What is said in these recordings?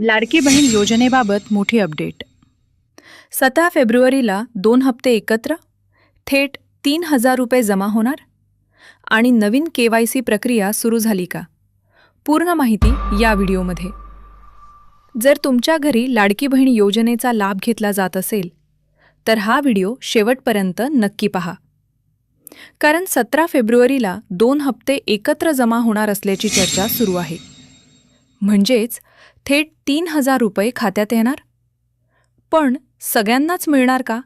लाडकी बहीण योजनेबाबत मोठी अपडेट. सतरा फेब्रुवारीला दोन हप्ते एकत्र थेट तीन हजार रुपये जमा होणार आणि नवीन के वाय सी प्रक्रिया सुरू झाली का? पूर्ण माहिती या व्हिडिओमध्ये. जर तुमच्या घरी लाडकी बहीण योजनेचा लाभ घेतला जात असेल तर हा व्हिडिओ शेवटपर्यंत नक्की पहा. कारण सतरा फेब्रुवारीला दोन हप्ते एकत्र जमा होणार असल्याची चर्चा सुरू आहे. म्हणजेच थेट तीन हजार रुपये खात्यात येणार? पण सगळ्यांनाच मिळणार का?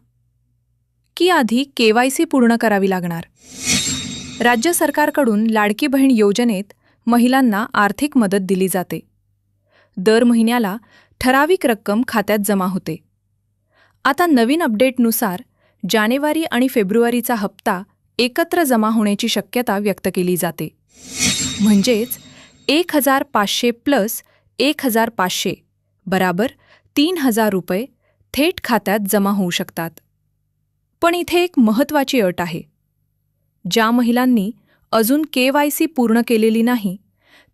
की आधी के वाय सी पूर्ण करावी लागणार? राज्य सरकारकडून लाडकी बहीण योजनेत महिलांना आर्थिक मदत दिली जाते. दर महिन्याला ठराविक रक्कम खात्यात जमा होते. आता नवीन अपडेटनुसार जानेवारी आणि फेब्रुवारीचा हप्ता एकत्र जमा होण्याची शक्यता व्यक्त केली जाते. म्हणजेच एक हजार पाचशे प्लस एक हजार पाचशे बराबर तीन हजार रुपये थेट खात्यात जमा होऊ शकतात. पण इथे एक महत्त्वाची अट आहे. ज्या महिलांनी अजून के वाय सी पूर्ण केलेली नाही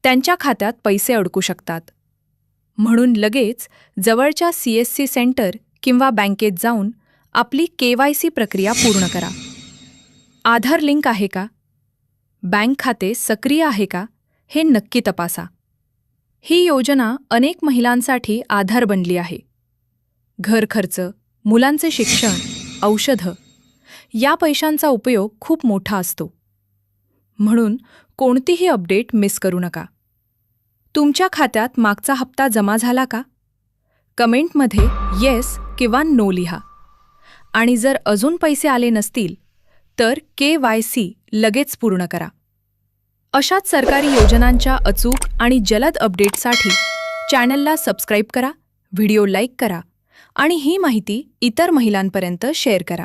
त्यांच्या खात्यात पैसे अडकू शकतात. म्हणून लगेच जवळच्या सी एस सी सेंटर किंवा बँकेत जाऊन आपली के वाय सी प्रक्रिया पूर्ण करा. आधार लिंक आहे का? बँक खाते सक्रिय आहे का? हे नक्की तपासा. ही योजना अनेक महिलांसाठी आधार बनली आहे. घर खर्च मुलांचे शिक्षण औषधं या पैशांचा उपयोग खूप मोठा असतो. म्हणून कोणतीही अपडेट मिस करू नका. तुमच्या खात्यात मागचा हप्ता जमा झाला का? कमेंटमध्ये येस किंवा नो लिहा. आणि जर अजून पैसे आले नसतील तर के वाय सी लगेच पूर्ण करा. अशाच सरकारी योजनांच्या अचूक आणि जलद अपडेटसाठी चॅनलला सबस्क्राईब करा व्हिडिओ लाईक करा आणि ही माहिती इतर महिलांपर्यंत शेअर करा.